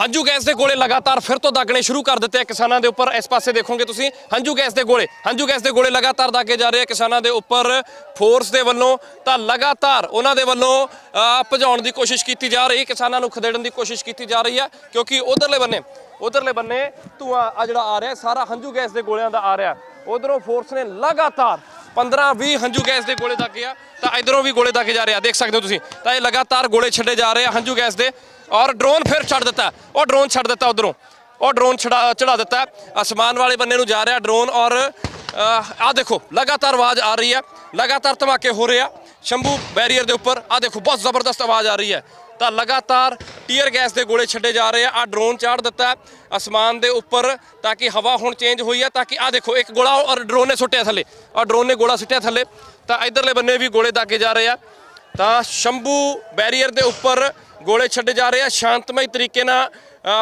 ਹੰਝੂ ਗੈਸ ਦੇ ਗੋਲੇ ਲਗਾਤਾਰ ਫਿਰ ਤੋਂ ਦਾਗਣੇ ਸ਼ੁਰੂ ਕਰ ਦਿੱਤੇ ਆ ਕਿਸਾਨਾਂ ਦੇ ਉੱਪਰ। ਇਸ ਪਾਸੇ ਦੇਖੋਗੇ ਤੁਸੀਂ, ਹੰਝੂ ਗੈਸ ਦੇ ਗੋਲੇ, ਹੰਝੂ ਗੈਸ ਦੇ ਗੋਲੇ ਲਗਾਤਾਰ ਦਾਗੇ ਜਾ ਰਹੇ ਆ ਕਿਸਾਨਾਂ ਦੇ ਉੱਪਰ। ਫੋਰਸ ਦੇ ਵੱਲੋਂ ਤਾਂ ਲਗਾਤਾਰ ਉਹਨਾਂ ਦੇ ਵੱਲੋਂ ਭਜਾਉਣ ਦੀ ਕੋਸ਼ਿਸ਼ ਕੀਤੀ ਜਾ ਰਹੀ, ਕਿਸਾਨਾਂ ਨੂੰ ਖਦੇੜਨ ਦੀ ਕੋਸ਼ਿਸ਼ ਕੀਤੀ ਜਾ ਰਹੀ ਹੈ ਕਿਉਂਕਿ ਉਧਰਲੇ ਬੰਨੇ ਉਧਰਲੇ ਬੰਨੇ ਧੂਆਂ ਆ ਜਿਹੜਾ ਆ ਰਿਹਾ, ਸਾਰਾ ਹੰਝੂ ਗੈਸ ਦੇ ਗੋਲਿਆਂ ਦਾ ਆ ਰਿਹਾ। ਉਧਰੋਂ ਫੋਰਸ ਨੇ ਲਗਾਤਾਰ 15 20 ਹੰਝੂ ਗੈਸ ਦੇ ਗੋਲੇ ਦਾਗੇ ਆ, ਤਾਂ ਇਧਰੋਂ ਵੀ ਗੋਲੇ ਦਾਗੇ ਜਾ ਰਹੇ ਆ, ਦੇਖ ਸਕਦੇ ਹੋ ਤੁਸੀਂ। ਤਾਂ ਇਹ ਲਗਾਤਾਰ ਗੋਲੇ ਛੱਡੇ ਜਾ ਰਹੇ ਆ ਹੰਝੂ ਗੈਸ ਦੇ। ਔਰ ਡਰੋਨ ਫਿਰ ਛੱਡ ਦਿੱਤਾ। ਉਹ ਡਰੋਨ ਛੱਡ ਦਿੱਤਾ ਉਧਰੋਂ। ਉਹ ਡਰੋਨ ਛੜਾ ਚੜਾ ਦਿੱਤਾ। ਅਸਮਾਨ ਵਾਲੇ ਬੰਨੇ ਨੂੰ ਜਾ ਰਿਹਾ ਡਰੋਨ ਔਰ ਆ ਦੇਖੋ, ਲਗਾਤਾਰ ਆਵਾਜ਼ ਆ ਰਹੀ ਹੈ। ਲਗਾਤਾਰ ਧਮਾਕੇ ਹੋ ਰਹੇ ਆ। ਸ਼ੰਭੂ ਬੈਰੀਅਰ ਦੇ ਉੱਪਰ ਆ ਦੇਖੋ, ਬਹੁਤ ਜ਼ਬਰਦਸਤ ਆਵਾਜ਼ ਆ ਰਹੀ ਹੈ। ਤਾਂ ਲਗਾਤਾਰ ਟੀਅਰ ਗੈਸ ਦੇ ਗੋਲੇ ਛੱਡੇ ਜਾ ਰਹੇ ਆ। ਆ ਡਰੋਨ ਚਾੜ ਦਿੱਤਾ ਅਸਮਾਨ ਦੇ ਉੱਪਰ ਤਾਂ ਕਿ ਹਵਾ ਹੁਣ ਚੇਂਜ ਹੋਈ ਹੈ, ਤਾਂ ਕਿ ਆ ਦੇਖੋ, ਇੱਕ ਗੋਲਾ ਔਰ ਡਰੋਨ ਨੇ ਸੁੱਟਿਆ ਥੱਲੇ। ਔਰ ਡਰੋਨ ਨੇ ਗੋਲਾ ਸੁੱਟਿਆ ਥੱਲੇ। ਤਾਂ ਇਧਰਲੇ ਬੰਨੇ ਵੀ ਗੋਲੇ ਦਾਗੇ ਜਾ ਰਹੇ ਆ। ਤਾਂ ਸ਼ੰਭੂ ਬੈਰੀਅਰ ਦੇ ਉੱਪਰ ਗੋਲੇ ਛੱਡੇ ਜਾ ਰਹੇ ਆ, ਸ਼ਾਂਤਮਈ ਤਰੀਕੇ ਨਾਲ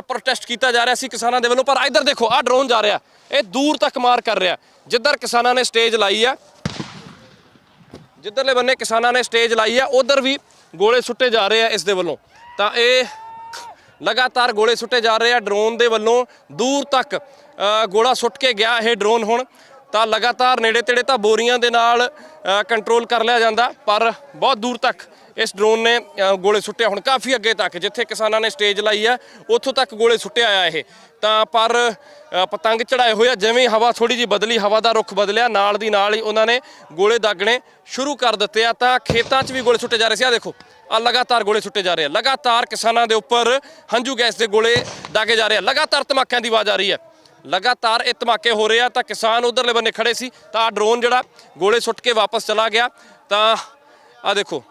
ਪ੍ਰੋਟੈਸਟ ਕੀਤਾ ਜਾ ਰਿਹਾ ਸੀ ਕਿਸਾਨਾਂ ਦੇ ਵੱਲੋਂ, ਪਰ ਇਧਰ ਦੇਖੋ ਆ ਡਰੋਨ ਜਾ ਰਿਹਾ। ਇਹ ਦੂਰ ਤੱਕ ਮਾਰ ਕਰ ਰਿਹਾ। ਜਿੱਧਰ ਕਿਸਾਨਾਂ ਨੇ ਸਟੇਜ ਲਾਈ ਆ, ਜਿੱਧਰਲੇ ਬੰਨੇ ਕਿਸਾਨਾਂ ਨੇ ਸਟੇਜ ਲਾਈ ਆ, ਉਧਰ ਵੀ ਗੋਲੇ ਸੁੱਟੇ ਜਾ ਰਹੇ ਆ ਇਸ ਦੇ ਵੱਲੋਂ। ਤਾਂ ਇਹ ਲਗਾਤਾਰ ਗੋਲੇ ਸੁੱਟੇ ਜਾ ਰਹੇ ਆ ਡਰੋਨ ਦੇ ਵੱਲੋਂ ਦੂਰ ਤੱਕ ਗੋਲਾ ਸੁੱਟ ਕੇ ਗਿਆ ਇਹ ਡਰੋਨ ਹੁਣ। ਤਾਂ ਲਗਾਤਾਰ ਨੇੜੇ ਤੇੜੇ ਤਾਂ ਬੋਰੀਆਂ ਦੇ ਨਾਲ ਕੰਟਰੋਲ ਕਰ ਲਿਆ ਜਾਂਦਾ, ਪਰ ਬਹੁਤ ਦੂਰ ਤੱਕ ਇਸ ਡਰੋਨ ਨੇ ਗੋਲੇ ਸੁੱਟਿਆ ਹੁਣ ਕਾਫੀ ਅੱਗੇ ਤੱਕ, ਜਿੱਥੇ ਕਿਸਾਨਾਂ ਨੇ ਸਟੇਜ ਲਾਈ ਆ ਉੱਥੋਂ ਤੱਕ ਗੋਲੇ ਸੁੱਟਿਆ ਆ ਇਹ। ਤਾਂ ਪਰ ਪਤੰਗ ਚੜਾਏ ਹੋਏ ਆ, ਜਿਵੇਂ ਹਵਾ ਥੋੜੀ ਜੀ ਬਦਲੀ, ਹਵਾ ਦਾ ਰੁਖ ਬਦਲਿਆ, ਨਾਲ ਦੀ ਨਾਲ ਹੀ ਉਹਨਾਂ ਨੇ ਗੋਲੇ ਦਾਗਣੇ ਸ਼ੁਰੂ ਕਰ ਦਿੱਤੇ ਆ। ਤਾਂ ਖੇਤਾਂ 'ਚ ਵੀ ਗੋਲੇ ਸੁੱਟੇ ਜਾ ਰਹੇ ਸੀ। ਆ ਦੇਖੋ ਆ ਲਗਾਤਾਰ ਗੋਲੇ ਸੁੱਟੇ ਜਾ ਰਹੇ ਆ। ਲਗਾਤਾਰ ਕਿਸਾਨਾਂ ਦੇ ਉੱਪਰ ਹੰਝੂ ਗੈਸ ਦੇ ਗੋਲੇ ਦਾਗੇ ਜਾ ਰਹੇ ਆ। ਲਗਾਤਾਰ ਧਮਾਕਿਆਂ ਦੀ ਆਵਾਜ਼ ਆ ਰਹੀ ਹੈ। ਲਗਾਤਾਰ ਇਹ ਧਮਾਕੇ ਹੋ ਰਹੇ ਆ। ਤਾਂ ਕਿਸਾਨ ਉਧਰਲੇ ਬੰਨੇ ਖੜੇ ਸੀ। ਤਾਂ ਆਹ ਡਰੋਨ ਜਿਹੜਾ ਗੋਲੇ ਸੁੱਟ ਕੇ ਵਾਪਸ ਚਲਾ ਗਿਆ। ਤਾਂ ਆ ਦੇਖੋ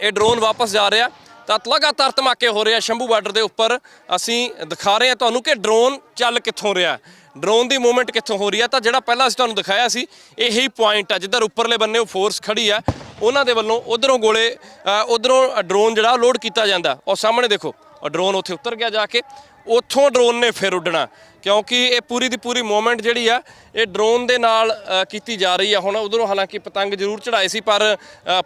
ਇਹ ਡਰੋਨ ਵਾਪਸ ਜਾ ਰਿਹਾ। ਤਾਂ ਲਗਾਤਾਰ ਧਮਾਕੇ ਹੋ ਰਹੇ ਆ ਸ਼ੰਭੂ ਬਾਰਡਰ ਦੇ ਉੱਪਰ। ਅਸੀਂ ਦਿਖਾ ਰਹੇ ਹਾਂ ਤੁਹਾਨੂੰ ਕਿ ਡਰੋਨ ਚੱਲ ਕਿੱਥੋਂ ਰਿਹਾ ਡਰੋਨ ਦੀ ਮੂਵਮੈਂਟ ਕਿੱਥੋਂ ਹੋ ਰਹੀ ਆ ਤਾਂ ਜਿਹੜਾ ਪਹਿਲਾਂ ਅਸੀਂ ਤੁਹਾਨੂੰ ਦਿਖਾਇਆ ਸੀ, ਇਹੀ ਪੁਆਇੰਟ ਆ। ਜਿੱਧਰ ਉੱਪਰਲੇ ਬੰਨੇ ਉਹ ਫੋਰਸ ਖੜੀ ਆ, ਉਹਨਾਂ ਦੇ ਵੱਲੋਂ ਉਧਰੋਂ ਗੋਲੇ ਉਧਰੋਂ ਡਰੋਨ ਜਿਹੜਾ ਲੋਡ ਕੀਤਾ ਜਾਂਦਾ। ਔਰ ਸਾਹਮਣੇ ਦੇਖੋ ਡਰੋਨ ਉੱਥੇ ਉਤਰ ਗਿਆ ਜਾ ਕੇ। ਉੱਥੋਂ ਡਰੋਨ ਨੇ ਫਿਰ ਉੱਡਣਾ। ਕਿਉਂਕਿ ਇਹ ਪੂਰੀ ਦੀ ਪੂਰੀ ਮੂਵਮੈਂਟ ਜਿਹੜੀ ਆ, ਇਹ ਡਰੋਨ ਦੇ ਨਾਲ ਕੀਤੀ ਜਾ ਰਹੀ ਆ। ਹੁਣ ਉਧਰੋਂ ਹਾਲਾਂਕਿ ਪਤੰਗ ਜ਼ਰੂਰ ਚੜਾਏ ਸੀ, ਪਰ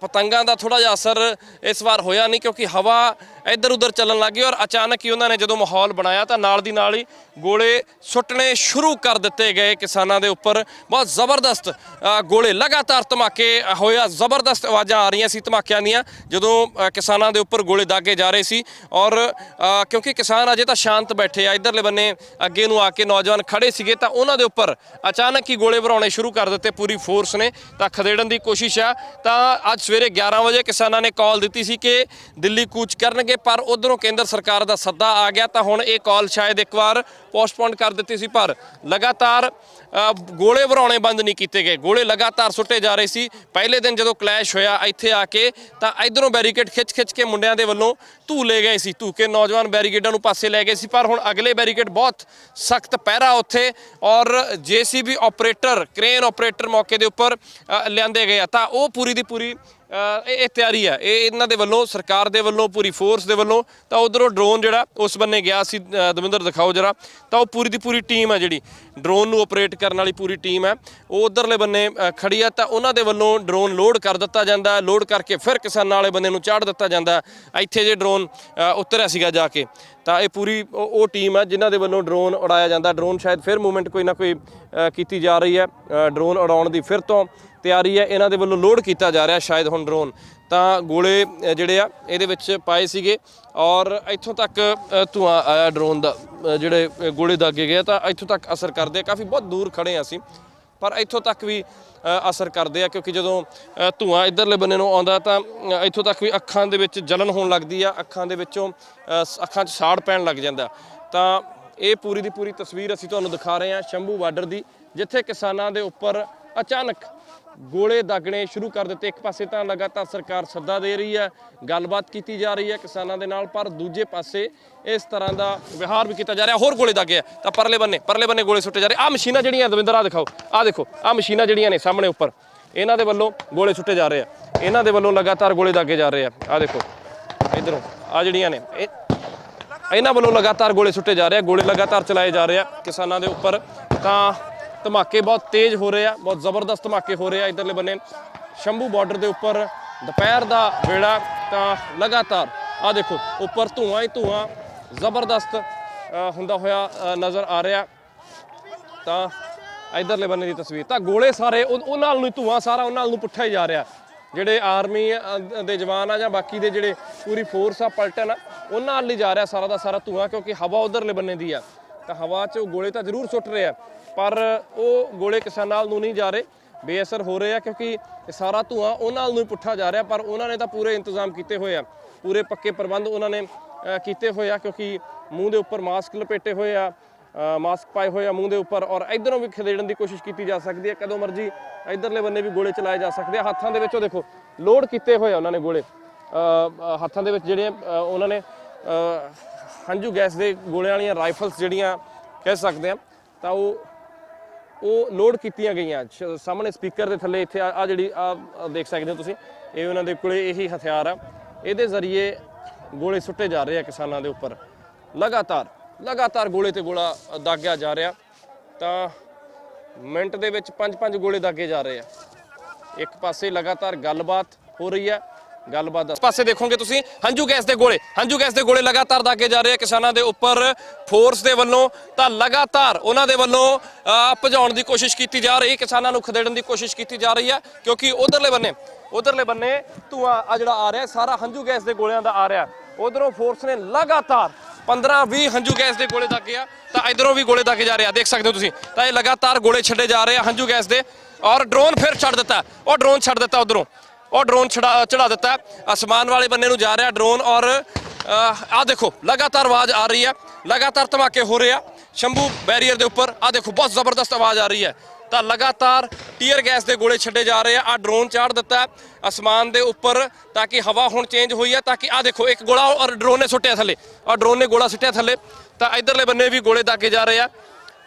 ਪਤੰਗਾਂ ਦਾ ਥੋੜਾ ਜਿਹਾ ਅਸਰ ਇਸ ਵਾਰ ਹੋਇਆ ਨਹੀਂ, ਕਿਉਂਕਿ ਹਵਾ ਇੱਧਰ ਉੱਧਰ ਚੱਲਣ ਲੱਗੀ ਔਰ ਅਚਾਨਕ ਹੀ ਉਹਨਾਂ ਨੇ ਜਦੋਂ ਮਾਹੌਲ ਬਣਾਇਆ ਤਾਂ ਨਾਲ ਦੀ ਨਾਲ ਹੀ ਗੋਲੇ ਸੁੱਟਣੇ ਸ਼ੁਰੂ ਕਰ ਦਿੱਤੇ ਗਏ ਕਿਸਾਨਾਂ ਦੇ ਉੱਪਰ। ਬਹੁਤ ਜ਼ਬਰਦਸਤ ਗੋਲੇ ਲਗਾਤਾਰ ਧਮਾਕੇ ਹੋਇਆ, ਜ਼ਬਰਦਸਤ ਆਵਾਜ਼ਾਂ ਆ ਰਹੀਆਂ ਸੀ ਧਮਾਕਿਆਂ ਦੀਆਂ, ਜਦੋਂ ਕਿਸਾਨਾਂ ਦੇ ਉੱਪਰ ਗੋਲੇ ਦਾਗੇ ਜਾ ਰਹੇ ਸੀ। ਔਰ ਕਿਉਂਕਿ ਕਿਸਾਨ ਅਜੇ ਤਾਂ ਸ਼ਾਂਤ ਬੈਠੇ ਆ, ਇਧਰਲੇ ਬੰਨੇ ਅੱਗੇ ਨੂੰ ਆ ਕੇ ਨੌਜਵਾਨ ਖੜੇ ਸੀਗੇ ਤਾਂ ਉਹਨਾਂ ਦੇ ਉੱਪਰ ਅਚਾਨਕ ਹੀ ਗੋਲੇ ਭਰਾਉਣੇ ਸ਼ੁਰੂ ਕਰ ਦਿੱਤੇ ਪੂਰੀ ਫੋਰਸ ਨੇ। ਤਾਂ ਖਦੇੜਨ ਦੀ ਕੋਸ਼ਿਸ਼ ਆ। ਤਾਂ ਅੱਜ ਸਵੇਰੇ 11 ਵਜੇ ਕਿਸਾਨਾਂ ਨੇ ਕਾਲ ਦਿੱਤੀ ਸੀ ਕਿ ਦਿੱਲੀ ਕੂਚ ਕਰਨਗੇ, ਪਰ ਉਧਰੋਂ ਕੇਂਦਰ ਸਰਕਾਰ ਦਾ ਸੱਦਾ ਆ ਗਿਆ ਤਾਂ ਹੁਣ ਇਹ ਕਾਲ ਸ਼ਾਇਦ ਇੱਕ ਵਾਰ ਪੋਸਟਪੋਨ ਕਰ ਦਿੱਤੀ ਸੀ, ਪਰ ਲਗਾਤਾਰ ਗੋਲੇ ਭਰਾਉਣੇ ਬੰਦ ਨਹੀਂ ਕੀਤੇ ਗਏ। ਗੋਲੇ ਲਗਾਤਾਰ ਸੁੱਟੇ ਜਾ ਰਹੇ ਸੀ। ਪਹਿਲੇ ਦਿਨ ਜਦੋਂ ਕਲੈਸ਼ ਹੋਇਆ ਇੱਥੇ ਆ ਕੇ, ਤਾਂ ਇਧਰੋਂ ਬੈਰੀਕੇਡ ਖਿੱਚ ਖਿੱਚ ਕੇ ਮੁੰਡਿਆਂ ਦੇ ਵੱਲੋਂ ਧੂ ਲਏ ਗਏ ਸੀ। ਧੂ ਕੇ ਨੌਜਵਾਨ ਬੈਰੀਕੇਡਾਂ ਨੂੰ ਪਾਸੇ ਲੈ ਗਏ ਸੀ, ਪਰ ਹੁਣ ਅਗਲੇ ਬੈਰੀਕੇਡ ਬਹੁਤ ਸਖਤ ਪਹਿਰਾ ਉੱਥੇ ਔਰ ਜੀਸੀਬੀ ਆਪਰੇਟਰ, ਕ੍ਰੇਨ ਆਪਰੇਟਰ ਮੌਕੇ ਦੇ ਉੱਪਰ ਲਿਆਂਦੇ ਗਏ ਆ। ਤਾਂ ਉਹ ਪੂਰੀ ਦੀ ਪੂਰੀ ਇਹ ਇਹ ਤਿਆਰੀ ਹੈ ਇਹ ਇਹਨਾਂ ਦੇ ਵੱਲੋਂ ਸਰਕਾਰ ਦੇ ਵੱਲੋਂ ਪੂਰੀ ਫੋਰਸ ਦੇ ਵੱਲੋਂ ਤਾਂ ਉਧਰੋਂ ਡਰੋਨ ਜਿਹੜਾ ਉਸ ਬੰਨੇ ਗਿਆ ਸੀ ਦਵਿੰਦਰ ਦਿਖਾਓ ਜਰਾ। ਤਾਂ ਉਹ ਪੂਰੀ ਦੀ ਪੂਰੀ ਟੀਮ ਹੈ ਜਿਹੜੀ। ਡਰੋਨ ਨੂੰ ਆਪਰੇਟ ਕਰਨ ਵਾਲੀ ਪੂਰੀ ਟੀਮ ਹੈ ਉਹ ਉਧਰਲੇ ਬੰਨੇ ਅ, ਖੜੀ ਆ ਤਾਂ ਉਹਨਾਂ ਦੇ ਵੱਲੋਂ ਡਰੋਨ ਲੋਡ ਕਰ ਦਿੱਤਾ ਜਾਂਦਾ ਲੋਡ ਕਰਕੇ ਫਿਰ ਕਿਸਾਨਾਂ ਵਾਲੇ ਬੰਨੇ ਨੂੰ ਚਾੜ ਦਿੱਤਾ ਜਾਂਦਾ ਇੱਥੇ ਜੇ ਡਰੋਨ ਉਤਰਿਆ ਸੀਗਾ ਜਾ ਕੇ ਤਾਂ ਇਹ ਪੂਰੀ ਉਹ ਉਹ ਟੀਮ ਹੈ ਜਿਨ੍ਹਾਂ ਦੇ ਵੱਲੋਂ ਡਰੋਨ ਉਡਾਇਆ ਜਾਂਦਾ। ਡਰੋਨ ਸ਼ਾਇਦ ਫਿਰ ਮੂਵਮੈਂਟ ਕੋਈ ਨਾ ਕੋਈ ਕੀਤੀ ਜਾ ਰਹੀ ਹੈ। ਡਰੋਨ ਉਡਾਉਣ ਦੀ ਫਿਰ ਤੋਂ ਤਿਆਰੀ ਹੈ ਇਹਨਾਂ ਦੇ ਵੱਲੋਂ ਲੋਡ ਕੀਤਾ ਜਾ ਰਿਹਾ ਸ਼ਾਇਦ ਹੁਣ ਡਰੋਨ ਤਾਂ ਗੋਲੇ ਜਿਹੜੇ ਆ ਇਹਦੇ ਵਿੱਚ ਪਾਏ ਸੀਗੇ ਔਰ ਇੱਥੋਂ ਤੱਕ ਅ, ਧੂਆਂ ਆਇਆ ਡਰੋਨ ਦਾ ਜਿਹੜੇ ਗੋਲੇ ਦਾਗੇ ਗਏ ਤਾਂ ਇੱਥੋਂ ਤੱਕ ਅਸਰ ਕਰਦੇ ਆ। ਕਾਫੀ ਬਹੁਤ ਦੂਰ ਖੜੇ ਆ ਅਸੀਂ ਪਰ ਇੱਥੋਂ ਤੱਕ ਵੀ ਅਸਰ ਕਰਦੇ ਆ ਕਿਉਂਕਿ ਜਦੋਂ ਅ, ਧੂਆਂ ਇਧਰਲੇ ਬੰਨੇ ਨੂੰ ਆਉਂਦਾ ਤਾਂ ਇੱਥੋਂ ਤੱਕ ਵੀ ਅੱਖਾਂ ਦੇ ਵਿੱਚ ਜਲਨ ਹੋਣ ਲੱਗਦੀ ਆ ਅੱਖਾਂ ਦੇ ਵਿੱਚੋਂ ਅੱਖਾਂ 'ਚ ਸਾੜ ਪੈਣ ਲੱਗ ਜਾਂਦਾ। ਤਾਂ ਇਹ ਪੂਰੀ ਦੀ ਪੂਰੀ ਤਸਵੀਰ ਅਸੀਂ ਤੁਹਾਨੂੰ ਦਿਖਾ ਰਹੇ ਹਾਂ ਸ਼ੰਭੂ ਬਾਰਡਰ ਦੀ ਜਿੱਥੇ ਕਿਸਾਨਾਂ ਦੇ ਉੱਪਰ ਅਚਾਨਕ ਗੋਲੇ ਦਾਗਣੇ ਸ਼ੁਰੂ ਕਰ ਦਿੱਤੇ। ਇੱਕ ਪਾਸੇ ਤਾਂ ਲਗਾਤਾਰ ਸਰਕਾਰ ਸੱਦਾ ਦੇ ਰਹੀ ਹੈ, ਗੱਲਬਾਤ ਕੀਤੀ ਜਾ ਰਹੀ ਹੈ ਕਿਸਾਨਾਂ ਦੇ ਨਾਲ, ਪਰ ਦੂਜੇ ਪਾਸੇ ਇਸ ਤਰ੍ਹਾਂ ਦਾ ਵਿਹਾਰ ਵੀ ਕੀਤਾ ਜਾ ਰਿਹਾ। ਹੋਰ ਗੋਲੇ ਦਾਗੇ ਆ। ਤਾਂ ਪਰਲੇ ਬੰਨੇ ਪਰਲੇ ਬੰਨੇ ਗੋਲੇ ਸੁੱਟੇ ਜਾ ਰਹੇ। ਆ ਮਸ਼ੀਨਾਂ ਜਿਹੜੀਆਂ ਦਵਿੰਦਰ ਆ ਦਿਖਾਓ ਆ ਦੇਖੋ ਆ ਮਸ਼ੀਨਾਂ ਜਿਹੜੀਆਂ ਨੇ ਸਾਹਮਣੇ ਉੱਪਰ, ਇਹਨਾਂ ਦੇ ਵੱਲੋਂ ਗੋਲੇ ਸੁੱਟੇ ਜਾ ਰਹੇ ਆ। ਇਹਨਾਂ ਦੇ ਵੱਲੋਂ ਲਗਾਤਾਰ ਗੋਲੇ ਦਾਗੇ ਜਾ ਰਹੇ ਆ। ਆ ਦੇਖੋ, ਇਧਰੋਂ ਆ ਜਿਹੜੀਆਂ ਨੇ, ਇਹ ਇਹਨਾਂ ਵੱਲੋਂ ਲਗਾਤਾਰ ਗੋਲੇ ਸੁੱਟੇ ਜਾ ਰਹੇ ਆ। ਗੋਲੇ ਲਗਾਤਾਰ ਚਲਾਏ ਜਾ ਰਹੇ ਆ ਕਿਸਾਨਾਂ ਦੇ ਉੱਪਰ। ਤਾਂ ਧਮਾਕੇ ਬਹੁਤ ਤੇਜ਼ ਹੋ ਰਹੇ ਆ, ਬਹੁਤ ਜ਼ਬਰਦਸਤ ਧਮਾਕੇ ਹੋ ਰਹੇ ਆ ਇਧਰਲੇ ਬੰਨੇ। ਸ਼ੰਭੂ ਬਾਰਡਰ ਦੇ ਉੱਪਰ ਦੁਪਹਿਰ ਦਾ ਵੇਲਾ ਤਾਂ ਲਗਾਤਾਰ ਆ ਦੇਖੋ, ਉੱਪਰ ਧੂਆਂ ਹੀ ਧੂਆਂ ਜ਼ਬਰਦਸਤ ਹੁੰਦਾ ਹੋਇਆ ਨਜ਼ਰ ਆ ਰਿਹਾ। ਤਾਂ ਇਧਰਲੇ ਬੰਨੇ ਦੀ ਤਸਵੀਰ, ਤਾਂ ਗੋਲੇ ਸਾਰੇ ਉਹ ਉਹ ਨਾਲ ਨੂੰ ਧੂਆਂ ਸਾਰਾ ਉਹਨਾਂ ਨਾਲ ਨੂੰ ਪੁੱਠਾ ਹੀ ਜਾ ਰਿਹਾ। ਜਿਹੜੇ ਆਰਮੀ ਦੇ ਜਵਾਨ ਆ ਜਾਂ ਬਾਕੀ ਦੇ ਜਿਹੜੇ ਪੂਰੀ ਫੋਰਸ ਆ ਪਲਟਨ ਆ ਉਹਨਾਂ ਨਾਲ ਹੀ ਜਾ ਰਿਹਾ ਸਾਰਾ ਦਾ ਸਾਰਾ ਧੂਆਂ ਕਿਉਂਕਿ ਹਵਾ ਉਧਰਲੇ ਬੰਨੇ ਦੀ ਆ। ਤਾਂ ਹਵਾ 'ਚ ਉਹ ਗੋਲੇ ਤਾਂ ਜ਼ਰੂਰ ਸੁੱਟ ਰਹੇ ਆ। ਪਰ ਉਹ ਗੋਲੇ ਕਿਸਾਨਾਂ ਨੂੰ ਨਹੀਂ ਜਾ ਰਹੇ। ਬੇਅਸਰ ਹੋ ਰਹੇ ਆ ਕਿਉਂਕਿ ਸਾਰਾ ਧੂਆਂ ਉਹਨਾਂ ਨੂੰ ਹੀ ਪੁੱਠਾ ਜਾ ਰਿਹਾ, ਪਰ ਉਹਨਾਂ ਨੇ ਤਾਂ ਪੂਰੇ ਇੰਤਜ਼ਾਮ ਕੀਤੇ ਹੋਏ ਆ। ਪੂਰੇ ਪੱਕੇ ਪ੍ਰਬੰਧ ਉਹਨਾਂ ਨੇ ਕੀਤੇ ਹੋਏ ਆ ਕਿਉਂਕਿ ਮੂੰਹ ਦੇ ਉੱਪਰ ਮਾਸਕ ਲਪੇਟੇ ਹੋਏ ਆ ਮਾਸਕ ਪਾਏ ਹੋਏ ਆ ਮੂੰਹ ਦੇ ਉੱਪਰ ਔਰ ਇਧਰੋਂ ਵੀ ਖਦੇੜਨ ਦੀ ਕੋਸ਼ਿਸ਼ ਕੀਤੀ ਜਾ ਸਕਦੀ ਹੈ। ਕਦੋਂ ਮਰਜ਼ੀ ਇਧਰਲੇ ਬੰਨੇ ਵੀ ਗੋਲੇ ਚਲਾਏ ਜਾ ਸਕਦੇ ਆ। ਹੱਥਾਂ ਦੇ ਵਿੱਚੋਂ ਦੇਖੋ, ਲੋਡ ਕੀਤੇ ਹੋਏ ਆ ਉਹਨਾਂ ਨੇ ਗੋਲੇ। ਹੱਥਾਂ ਦੇ ਵਿੱਚ ਜਿਹੜੇ ਉਹਨਾਂ ਨੇ ਹੰਝੂ ਗੈਸ ਦੇ ਗੋਲਿਆਂ ਵਾਲੀਆਂ ਰਾਈਫਲਸ ਜਿਹੜੀਆਂ ਕਹਿ ਸਕਦੇ ਆ, ਤਾਂ ਉਹ ਉਹ ਲੋਡ ਕੀਤੀਆਂ ਗਈਆਂ। ਸ਼- ਸਾਹਮਣੇ ਸਪੀਕਰ ਦੇ ਥੱਲੇ ਇੱਥੇ ਆ ਜਿਹੜੀ, ਆ ਦੇਖ ਸਕਦੇ ਹੋ ਤੁਸੀਂ। ਇਹ ਉਹਨਾਂ ਦੇ ਕੋਲੇ ਇਹੀ ਹਥਿਆਰ ਆ। ਇਹਦੇ ਜ਼ਰੀਏ ਗੋਲੇ ਸੁੱਟੇ ਜਾ ਰਹੇ ਆ ਕਿਸਾਨਾਂ ਦੇ ਉੱਪਰ। ਲਗਾਤਾਰ ਲਗਾਤਾਰ ਗੋਲੇ ਤੇ ਗੋਲਾ ਦਾਗਿਆ ਜਾ ਰਿਹਾ। ਤਾਂ ਮਿੰਟ ਦੇ ਵਿੱਚ ਪੰਜ ਪੰਜ ਗੋਲੇ ਦਾਗੇ ਜਾ ਰਹੇ ਆ। ਇੱਕ ਪਾਸੇ ਲਗਾਤਾਰ ਗੱਲਬਾਤ ਹੋ ਰਹੀ ਹੈ ਗੱਲਬਾਤ ਦਾ। ਪਾਸੇ ਦੇਖੋਗੇ ਤੁਸੀਂ, ਹੰਝੂ ਗੈਸ ਦੇ ਗੋਲੇ, ਹੰਝੂ ਗੈਸ ਦੇ ਗੋਲੇ ਲਗਾਤਾਰ ਦਾਗੇ ਜਾ ਰਹੇ ਆ ਕਿਸਾਨਾਂ ਦੇ ਉੱਪਰ। ਫੋਰਸ ਦੇ ਵੱਲੋਂ ਤਾਂ ਲਗਾਤਾਰ ਉਹਨਾਂ ਦੇ ਵੱਲੋਂ ਭਜਾਉਣ ਦੀ ਕੋਸ਼ਿਸ਼ ਕੀਤੀ ਜਾ ਰਹੀ, ਕਿਸਾਨਾਂ ਨੂੰ ਖਦੇੜਨ ਦੀ ਕੋਸ਼ਿਸ਼ ਕੀਤੀ ਜਾ ਰਹੀ ਹੈ ਕਿਉਂਕਿ ਉਧਰਲੇ ਬੰਨੇ ਉਧਰਲੇ ਬੰਨੇ ਧੂਆਂ ਆ ਜਿਹੜਾ ਆ ਰਿਹਾ, ਸਾਰਾ ਹੰਝੂ ਗੈਸ ਦੇ ਗੋਲਿਆਂ ਦਾ ਆ ਰਿਹਾ। ਉਧਰੋਂ ਫੋਰਸ ਨੇ ਲਗਾਤਾਰ 15 20 ਹੰਝੂ ਗੈਸ ਦੇ ਗੋਲੇ ਦਾਗੇ ਆ, ਤਾਂ ਇਧਰੋਂ ਵੀ ਗੋਲੇ ਦਾਗੇ ਜਾ ਰਹੇ ਆ, ਦੇਖ ਸਕਦੇ ਹੋ ਤੁਸੀਂ। ਤਾਂ ਇਹ ਲਗਾਤਾਰ ਗੋਲੇ ਛੱਡੇ ਜਾ ਰਹੇ ਆ ਹੰਝੂ ਗੈਸ ਦੇ, ਔਰ ਡਰੋਨ ਫਿਰ ਛੱਡ ਦਿੱਤਾ, ਉਹ ਡਰੋਨ ਛੱਡ ਦਿੱਤਾ ਉਧਰੋਂ। ਉਹ ਡਰੋਨ ਚੜਾ ਚੜਾ ਦਿੱਤਾ ਅਸਮਾਨ ਵਾਲੇ ਬੰਨੇ ਨੂੰ ਜਾ ਰਿਹਾ ਡਰੋਨ ਔਰ ਆ ਦੇਖੋ, ਲਗਾਤਾਰ ਆਵਾਜ਼ ਆ ਰਹੀ ਹੈ। ਲਗਾਤਾਰ ਧਮਾਕੇ ਹੋ ਰਹੇ ਆ। ਸ਼ੰਭੂ ਬੈਰੀਅਰ ਦੇ ਉੱਪਰ ਆ ਦੇਖੋ, ਬਹੁਤ ਜ਼ਬਰਦਸਤ ਆਵਾਜ਼ ਆ ਰਹੀ ਹੈ। ਤਾਂ ਲਗਾਤਾਰ ਟੀਅਰ ਗੈਸ ਦੇ ਗੋਲੇ ਛੱਡੇ ਜਾ ਰਹੇ ਆ। ਆ ਡਰੋਨ ਚਾੜ ਦਿੱਤਾ ਅਸਮਾਨ ਦੇ ਉੱਪਰ ਤਾਂ ਕਿ ਹਵਾ ਹੁਣ ਚੇਂਜ ਹੋਈ ਹੈ, ਤਾਂ ਕਿ ਆ ਦੇਖੋ, ਇੱਕ ਗੋਲਾ ਔਰ ਡਰੋਨ ਨੇ ਸੁੱਟਿਆ ਥੱਲੇ। ਔਰ ਡਰੋਨ ਨੇ ਗੋਲਾ ਸੁੱਟਿਆ ਥੱਲੇ। ਤਾਂ ਇਧਰਲੇ ਬੰਨੇ ਵੀ ਗੋਲੇ ਦਾਗੇ ਜਾ ਰਹੇ ਆ।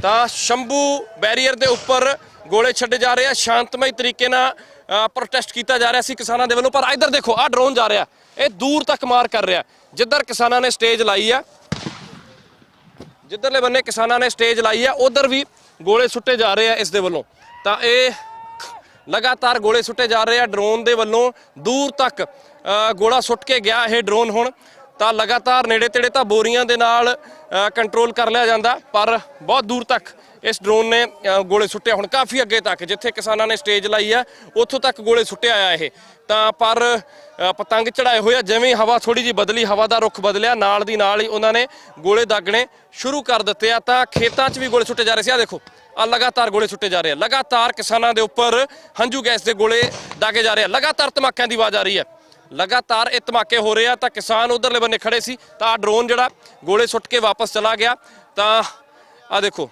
ਤਾਂ ਸ਼ੰਭੂ ਬੈਰੀਅਰ ਦੇ ਉੱਪਰ ਗੋਲੇ ਛੱਡੇ ਜਾ ਰਹੇ ਆ। ਸ਼ਾਂਤਮਈ ਤਰੀਕੇ ਨਾਲ ਪ੍ਰੋਟੈਸਟ ਕੀਤਾ ਜਾ ਰਿਹਾ ਸੀ ਕਿਸਾਨਾਂ ਦੇ ਵੱਲੋਂ, ਪਰ ਇਧਰ ਦੇਖੋ ਆ ਡਰੋਨ ਜਾ ਰਿਹਾ। ਇਹ ਦੂਰ ਤੱਕ ਮਾਰ ਕਰ ਰਿਹਾ। ਜਿੱਧਰ ਕਿਸਾਨਾਂ ਨੇ ਸਟੇਜ ਲਾਈ ਆ, ਜਿੱਧਰਲੇ ਬੰਨੇ ਕਿਸਾਨਾਂ ਨੇ ਸਟੇਜ ਲਾਈ ਆ, ਉਧਰ ਵੀ ਗੋਲੇ ਸੁੱਟੇ ਜਾ ਰਹੇ ਆ ਇਸ ਦੇ ਵੱਲੋਂ। ਤਾਂ ਇਹ ਲਗਾਤਾਰ ਗੋਲੇ ਸੁੱਟੇ ਜਾ ਰਹੇ ਆ ਡਰੋਨ ਦੇ ਵੱਲੋਂ। ਦੂਰ ਤੱਕ ਗੋਲਾ ਸੁੱਟ ਕੇ ਗਿਆ ਇਹ ਡਰੋਨ ਹੁਣ। ਤਾਂ ਲਗਾਤਾਰ ਨੇੜੇ ਤੇੜੇ ਤਾਂ ਬੋਰੀਆਂ ਦੇ ਨਾਲ ਕੰਟਰੋਲ ਕਰ ਲਿਆ ਜਾਂਦਾ, ਪਰ ਬਹੁਤ ਦੂਰ ਤੱਕ ਇਸ ਡਰੋਨ ਨੇ ਗੋਲੇ ਸੁੱਟਿਆ ਹੁਣ ਕਾਫੀ ਅੱਗੇ ਤੱਕ, ਜਿੱਥੇ ਕਿਸਾਨਾਂ ਨੇ ਸਟੇਜ ਲਾਈ ਆ, ਉੱਥੋਂ ਤੱਕ ਗੋਲੇ ਸੁੱਟਿਆ ਆ ਇਹ। ਤਾਂ ਪਰ ਪਤੰਗ ਚੜਾਏ ਹੋਏ ਆ, ਜਿਵੇਂ ਹਵਾ ਥੋੜੀ ਜੀ ਬਦਲੀ, ਹਵਾ ਦਾ ਰੁਖ ਬਦਲਿਆ, ਨਾਲ ਦੀ ਨਾਲ ਹੀ ਉਹਨਾਂ ਨੇ ਗੋਲੇ ਦਾਗਣੇ ਸ਼ੁਰੂ ਕਰ ਦਿੱਤੇ ਆ। ਤਾਂ ਖੇਤਾਂ 'ਚ ਵੀ ਗੋਲੇ ਸੁੱਟੇ ਜਾ ਰਹੇ ਸੀ। ਆ ਦੇਖੋ ਆ ਲਗਾਤਾਰ ਗੋਲੇ ਸੁੱਟੇ ਜਾ ਰਹੇ ਆ। ਲਗਾਤਾਰ ਕਿਸਾਨਾਂ ਦੇ ਉੱਪਰ ਹੰਝੂ ਗੈਸ ਦੇ ਗੋਲੇ ਦਾਗੇ ਜਾ ਰਹੇ ਆ। ਲਗਾਤਾਰ ਧਮਾਕਿਆਂ ਦੀ ਆਵਾਜ਼ ਆ ਰਹੀ ਹੈ। ਲਗਾਤਾਰ ਇਹ ਧਮਾਕੇ ਹੋ ਰਹੇ ਆ। ਤਾਂ ਕਿਸਾਨ ਉਧਰਲੇ ਬੰਨੇ ਖੜੇ ਸੀ। ਤਾਂ ਆ ਡਰੋਨ ਜਿਹੜਾ ਗੋਲੇ ਸੁੱਟ ਕੇ ਵਾਪਸ ਚਲਾ ਗਿਆ। ਤਾਂ ਆ ਦੇਖੋ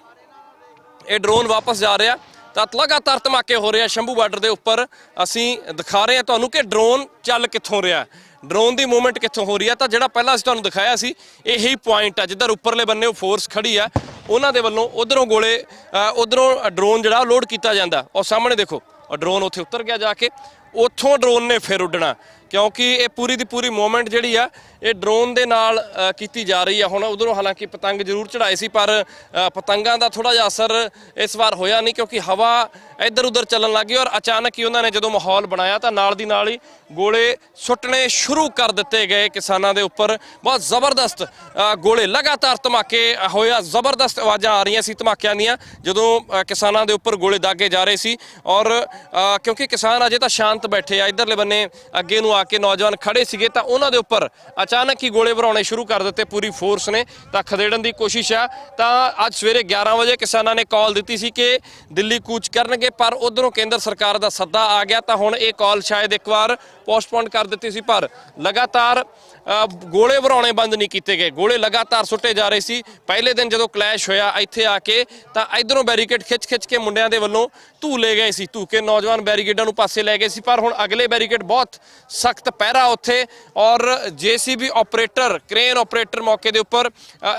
ਇਹ ਡਰੋਨ ਵਾਪਸ ਜਾ ਰਿਹਾ। ਤਾਂ ਲਗਾਤਾਰ ਧਮਾਕੇ ਹੋ ਰਹੇ ਆ ਸ਼ੰਭੂ ਬਾਰਡਰ ਦੇ ਉੱਪਰ। ਅਸੀਂ ਦਿਖਾ ਰਹੇ ਹਾਂ ਤੁਹਾਨੂੰ ਕਿ ਡਰੋਨ ਚੱਲ ਕਿੱਥੋਂ ਰਿਹਾ ਡਰੋਨ ਦੀ ਮੂਵਮੈਂਟ ਕਿੱਥੋਂ ਹੋ ਰਹੀ ਆ ਤਾਂ ਜਿਹੜਾ ਪਹਿਲਾਂ ਅਸੀਂ ਤੁਹਾਨੂੰ ਦਿਖਾਇਆ ਸੀ, ਇਹੀ ਪੁਆਇੰਟ ਆ। ਜਿੱਧਰ ਉੱਪਰਲੇ ਬੰਨੇ ਉਹ ਫੋਰਸ ਖੜੀ ਆ, ਉਹਨਾਂ ਦੇ ਵੱਲੋਂ ਉਧਰੋਂ ਗੋਲੇ ਉਧਰੋਂ ਡਰੋਨ ਜਿਹੜਾ ਲੋਡ ਕੀਤਾ ਜਾਂਦਾ। ਔਰ ਸਾਹਮਣੇ ਦੇਖੋ ਡਰੋਨ ਉੱਥੇ ਉਤਰ ਗਿਆ ਜਾ ਕੇ। ਉੱਥੋਂ ਡਰੋਨ ਨੇ ਫਿਰ ਉੱਡਣਾ। ਕਿਉਂਕਿ ਇਹ ਪੂਰੀ ਦੀ ਪੂਰੀ ਮੂਵਮੈਂਟ ਜਿਹੜੀ ਆ, ਇਹ ਡਰੋਨ ਦੇ ਨਾਲ ਕੀਤੀ ਜਾ ਰਹੀ ਆ। ਹੁਣ ਉਧਰੋਂ ਹਾਲਾਂਕਿ ਪਤੰਗ ਜ਼ਰੂਰ ਚੜਾਏ ਸੀ, ਪਰ ਪਤੰਗਾਂ ਦਾ ਥੋੜਾ ਜਿਹਾ ਅਸਰ ਇਸ ਵਾਰ ਹੋਇਆ ਨਹੀਂ, ਕਿਉਂਕਿ ਹਵਾ ਇੱਧਰ ਉੱਧਰ ਚੱਲਣ ਲੱਗੀ ਔਰ ਅਚਾਨਕ ਹੀ ਉਹਨਾਂ ਨੇ ਜਦੋਂ ਮਾਹੌਲ ਬਣਾਇਆ ਤਾਂ ਨਾਲ ਦੀ ਨਾਲ ਹੀ ਗੋਲੇ ਸੁੱਟਣੇ ਸ਼ੁਰੂ ਕਰ ਦਿੱਤੇ ਗਏ ਕਿਸਾਨਾਂ ਦੇ ਉੱਪਰ। ਬਹੁਤ ਜ਼ਬਰਦਸਤ ਗੋਲੇ ਲਗਾਤਾਰ ਧਮਾਕੇ ਹੋਇਆ, ਜ਼ਬਰਦਸਤ ਆਵਾਜ਼ਾਂ ਆ ਰਹੀਆਂ ਸੀ ਧਮਾਕਿਆਂ ਦੀਆਂ, ਜਦੋਂ ਕਿਸਾਨਾਂ ਦੇ ਉੱਪਰ ਗੋਲੇ ਦਾਗੇ ਜਾ ਰਹੇ ਸੀ। ਔਰ ਕਿਉਂਕਿ ਕਿਸਾਨ ਅਜੇ ਤਾਂ ਸ਼ਾਂਤ ਬੈਠੇ ਆ, ਇਧਰਲੇ ਬੰਨੇ ਅੱਗੇ ਨੂੰ ਆ ਕੇ ਨੌਜਵਾਨ ਖੜੇ ਸੀਗੇ ਤਾਂ ਉਹਨਾਂ ਦੇ ਉੱਪਰ ਅਚਾਨਕ ਹੀ ਗੋਲੇ ਵਰਾਉਣੇ ਸ਼ੁਰੂ ਕਰ ਦਿੱਤੇ, ਪੂਰੀ ਫੋਰਸ ਨੇ ਤਾਂ ਖਦੇੜਨ ਦੀ ਕੋਸ਼ਿਸ਼ ਆ। ਤਾਂ ਅੱਜ ਸਵੇਰੇ 11 ਵਜੇ ਕਿਸਾਨਾਂ ਨੇ ਕਾਲ ਦਿੱਤੀ ਸੀ ਕਿ ਦਿੱਲੀ ਕੂਚ ਕਰਨਗੇ, ਪਰ ਉਧਰੋਂ ਕੇਂਦਰ ਸਰਕਾਰ ਦਾ ਸੱਦਾ ਆ ਗਿਆ ਤਾਂ ਹੁਣ ਇਹ ਕਾਲ ਸ਼ਾਇਦ ਇੱਕ ਵਾਰ ਪੋਸਟਪੋਨ ਕਰ ਦਿੱਤੀ ਸੀ, ਪਰ ਲਗਾਤਾਰ ਗੋਲੇ ਵਰਾਉਣੇ ਬੰਦ ਨਹੀਂ ਕੀਤੇ ਗਏ। ਗੋਲੇ ਲਗਾਤਾਰ ਸੁੱਟੇ ਜਾ ਰਹੇ ਸੀ। ਪਹਿਲੇ ਦਿਨ ਜਦੋਂ ਕਲੈਸ਼ ਹੋਇਆ ਇੱਥੇ ਆ ਕੇ, ਤਾਂ ਇਧਰੋਂ ਬੈਰੀਕੇਡ ਖਿੱਚ ਖਿੱਚ ਕੇ ਮੁੰਡਿਆਂ ਦੇ ਵੱਲੋਂ ਧੂ ਲਏ ਗਏ ਸੀ। ਧੂ ਕੇ ਨੌਜਵਾਨ ਬੈਰੀਕੇਡਾਂ ਨੂੰ ਪਾਸੇ ਲੈ ਗਏ ਸੀ। ਪਰ ਹੁਣ ਅਗਲੇ ਬੈਰੀਕੇਡ ਬਹੁਤ ਸਖਤ ਪਹਿਰਾ ਉੱਥੇ ਔਰ ਜੀਸੀਬੀ ਆਪਰੇਟਰ, ਕ੍ਰੇਨ ਆਪਰੇਟਰ ਮੌਕੇ ਦੇ ਉੱਪਰ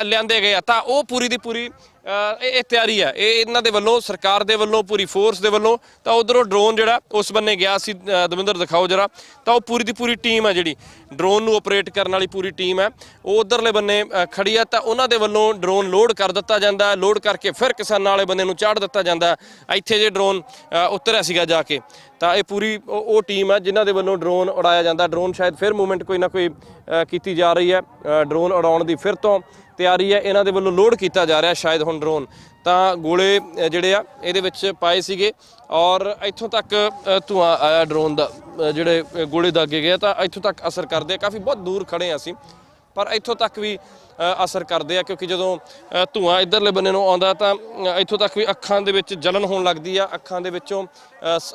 ਲਿਆਂਦੇ ਗਏ ਆ। ਤਾਂ ਉਹ ਪੂਰੀ ਦੀ ਪੂਰੀ ਇਹ ਇਹ ਤਿਆਰੀ ਹੈ ਇਹ ਇਹਨਾਂ ਦੇ ਵੱਲੋਂ ਸਰਕਾਰ ਦੇ ਵੱਲੋਂ ਪੂਰੀ ਫੋਰਸ ਦੇ ਵੱਲੋਂ ਤਾਂ ਉਧਰੋਂ ਡਰੋਨ ਜਿਹੜਾ ਉਸ ਬੰਨੇ ਗਿਆ ਸੀ ਦਵਿੰਦਰ ਦਿਖਾਓ ਜਰਾ। ਤਾਂ ਉਹ ਪੂਰੀ ਦੀ ਪੂਰੀ ਟੀਮ ਹੈ ਜਿਹੜੀ। ਡਰੋਨ ਨੂੰ ਆਪਰੇਟ ਕਰਨ ਵਾਲੀ ਪੂਰੀ ਟੀਮ ਹੈ ਉਹ ਉਧਰਲੇ ਬੰਨੇ ਅ, ਖੜੀ ਆ ਤਾਂ ਉਹਨਾਂ ਦੇ ਵੱਲੋਂ ਡਰੋਨ ਲੋਡ ਕਰ ਦਿੱਤਾ ਜਾਂਦਾ। ਲੋਡ ਕਰਕੇ ਫਿਰ ਕਿਸਾਨਾਂ ਵਾਲੇ ਬੰਦੇ ਨੂੰ ਚਾੜ ਦਿੱਤਾ ਜਾਂਦਾ। ਇੱਥੇ ਜੇ ਡਰੋਨ ਉਤਰਿਆ ਸੀਗਾ ਜਾ ਕੇ। ਤਾਂ ਇਹ ਪੂਰੀ ਉਹ ਟੀਮ ਹੈ ਜਿਨ੍ਹਾਂ ਦੇ ਵੱਲੋਂ ਡਰੋਨ ਉਡਾਇਆ ਜਾਂਦਾ। ਡਰੋਨ ਸ਼ਾਇਦ ਫਿਰ ਮੂਵਮੈਂਟ ਕੋਈ ਨਾ ਕੋਈ ਕੀਤੀ ਜਾ ਰਹੀ ਹੈ ਡਰੋਨ ਉਡਾਉਣ ਦੀ ਫਿਰ ਤੋਂ ਤਿਆਰੀ ਹੈ ਇਹਨਾਂ ਦੇ ਵੱਲੋਂ ਲੋਡ ਕੀਤਾ ਜਾ ਰਿਹਾ ਸ਼ਾਇਦ ਹੁਣ ਡਰੋਨ ਤਾਂ ਗੋਲੇ ਜਿਹੜੇ ਆ ਇਹਦੇ ਵਿੱਚ ਪਾਏ ਸੀਗੇ ਔਰ ਇੱਥੋਂ ਤੱਕ ਅ, ਧੂੰਆਂ ਆਇਆ ਡਰੋਨ ਦਾ ਜਿਹੜੇ ਗੋਲੇ ਦਾਗੇ ਗਏ ਆ ਤਾਂ ਇੱਥੋਂ ਤੱਕ ਅਸਰ ਕਰਦੇ ਆ। ਕਾਫੀ ਬਹੁਤ ਦੂਰ ਖੜੇ ਆ ਅਸੀਂ ਪਰ ਇੱਥੋਂ ਤੱਕ ਵੀ ਅਸਰ ਕਰਦੇ ਆ ਕਿਉਂਕਿ ਜਦੋਂ ਅ, ਧੂੰਆਂ ਇਧਰਲੇ ਬੰਨੇ ਨੂੰ ਆਉਂਦਾ ਤਾਂ ਇੱਥੋਂ ਤੱਕ ਵੀ ਅੱਖਾਂ ਦੇ ਵਿੱਚ ਜਲਨ ਹੋਣ ਲੱਗਦੀ ਆ ਅੱਖਾਂ ਦੇ ਵਿੱਚੋਂ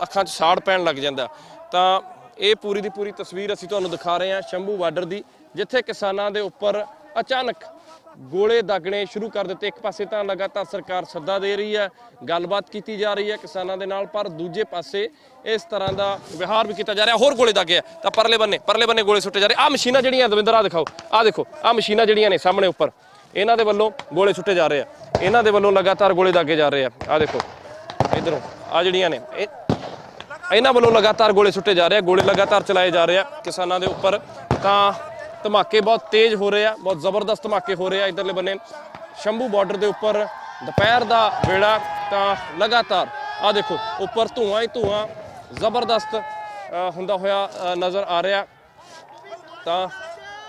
ਅੱਖਾਂ 'ਚ ਸਾੜ ਪੈਣ ਲੱਗ ਜਾਂਦਾ। ਤਾਂ ਇਹ ਪੂਰੀ ਦੀ ਪੂਰੀ ਤਸਵੀਰ ਅਸੀਂ ਤੁਹਾਨੂੰ ਦਿਖਾ ਰਹੇ ਹਾਂ ਸ਼ੰਭੂ ਬਾਰਡਰ ਦੀ ਜਿੱਥੇ ਕਿਸਾਨਾਂ ਦੇ ਉੱਪਰ ਅਚਾਨਕ ਗੋਲੇ ਦਾਗਣੇ ਸ਼ੁਰੂ ਕਰ ਦਿੱਤੇ। ਇੱਕ ਪਾਸੇ ਤਾਂ ਲਗਾਤਾਰ ਸਰਕਾਰ ਸੱਦਾ ਦੇ ਰਹੀ ਹੈ, ਗੱਲਬਾਤ ਕੀਤੀ ਜਾ ਰਹੀ ਹੈ ਕਿਸਾਨਾਂ ਦੇ ਨਾਲ, ਪਰ ਦੂਜੇ ਪਾਸੇ ਇਸ ਤਰ੍ਹਾਂ ਦਾ ਵਿਹਾਰ ਵੀ ਕੀਤਾ ਜਾ ਰਿਹਾ। ਹੋਰ ਗੋਲੇ ਦਾਗੇ ਆ। ਤਾਂ ਪਰਲੇ ਬੰਨੇ ਪਰਲੇ ਬੰਨੇ ਗੋਲੇ ਸੁੱਟੇ ਜਾ ਰਹੇ। ਆ ਮਸ਼ੀਨਾਂ ਜਿਹੜੀਆਂ ਦਵਿੰਦਰ ਆ ਦਿਖਾਓ। ਆ ਦੇਖੋ ਆ ਮਸ਼ੀਨਾਂ ਜਿਹੜੀਆਂ ਨੇ ਸਾਹਮਣੇ ਉੱਪਰ, ਇਹਨਾਂ ਦੇ ਵੱਲੋਂ ਗੋਲੇ ਸੁੱਟੇ ਜਾ ਰਹੇ ਆ। ਇਹਨਾਂ ਦੇ ਵੱਲੋਂ ਲਗਾਤਾਰ ਗੋਲੇ ਦਾਗੇ ਜਾ ਰਹੇ ਆ। ਆ ਦੇਖੋ, ਇਧਰੋਂ ਆ ਜਿਹੜੀਆਂ ਨੇ, ਇਹ ਇਹਨਾਂ ਵੱਲੋਂ ਲਗਾਤਾਰ ਗੋਲੇ ਸੁੱਟੇ ਜਾ ਰਹੇ ਆ। ਗੋਲੇ ਲਗਾਤਾਰ ਚਲਾਏ ਜਾ ਰਹੇ ਆ ਕਿਸਾਨਾਂ ਦੇ ਉੱਪਰ। ਤਾਂ ਧਮਾਕੇ ਬਹੁਤ ਤੇਜ਼ ਹੋ ਰਹੇ ਆ, ਬਹੁਤ ਜ਼ਬਰਦਸਤ ਧਮਾਕੇ ਹੋ ਰਹੇ ਆ ਇਧਰਲੇ ਬੰਨੇ। ਸ਼ੰਭੂ ਬਾਰਡਰ ਦੇ ਉੱਪਰ ਦੁਪਹਿਰ ਦਾ ਵੇੜਾ ਤਾਂ ਲਗਾਤਾਰ ਆ ਦੇਖੋ, ਉੱਪਰ ਧੂਆਂ ਹੀ ਧੂਆਂ ਜ਼ਬਰਦਸਤ ਹੁੰਦਾ ਹੋਇਆ ਨਜ਼ਰ ਆ ਰਿਹਾ। ਤਾਂ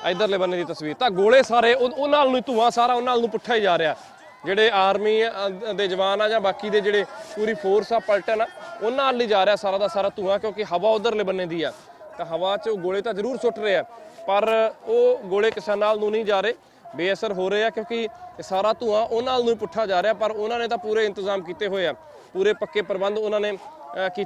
ਇਧਰਲੇ ਬੰਨੇ ਦੀ ਤਸਵੀਰ, ਤਾਂ ਗੋਲੇ ਸਾਰੇ ਉਹ ਉਹ ਨਾਲ ਨੂੰ ਧੂਆਂ ਸਾਰਾ ਉਹਨਾਂ ਨਾਲ ਨੂੰ ਪੁੱਠਾ ਹੀ ਜਾ ਰਿਹਾ। ਜਿਹੜੇ ਆਰਮੀ ਦੇ ਜਵਾਨ ਆ ਜਾਂ ਬਾਕੀ ਦੇ ਜਿਹੜੇ ਪੂਰੀ ਫੋਰਸ ਆ ਪਲਟਨ ਆ, ਉਹਨਾਂ ਨਾਲ ਹੀ ਜਾ ਰਿਹਾ ਸਾਰਾ ਦਾ ਸਾਰਾ ਧੂਆਂ, ਕਿਉਂਕਿ ਹਵਾ ਉਧਰਲੇ ਬੰਨੇ ਦੀ ਆ। ਤਾਂ ਹਵਾ 'ਚ ਉਹ ਗੋਲੇ ਤਾਂ ਜ਼ਰੂਰ ਸੁੱਟ ਰਹੇ ਆ। ਪਰ ਉਹ ਗੋਲੇ ਕਿਸਾਨਾਂ ਨੂੰ ਨਹੀਂ ਜਾ ਰਹੇ। ਬੇਅਸਰ ਹੋ ਰਹੇ ਆ ਕਿਉਂਕਿ ਸਾਰਾ ਧੂਆਂ ਉਹਨਾਂ ਨੂੰ ਪੁੱਠਾ ਜਾ ਰਿਹਾ ਪਰ ਉਹਨਾਂ ਨੇ ਤਾਂ ਪੂਰੇ ਇੰਤਜ਼ਾਮ ਕੀਤੇ ਹੋਏ ਆ। ਪੂਰੇ ਪੱਕੇ ਪ੍ਰਬੰਧ ਉਹਨਾਂ ਨੇ ਅ, ਕੀਤੇ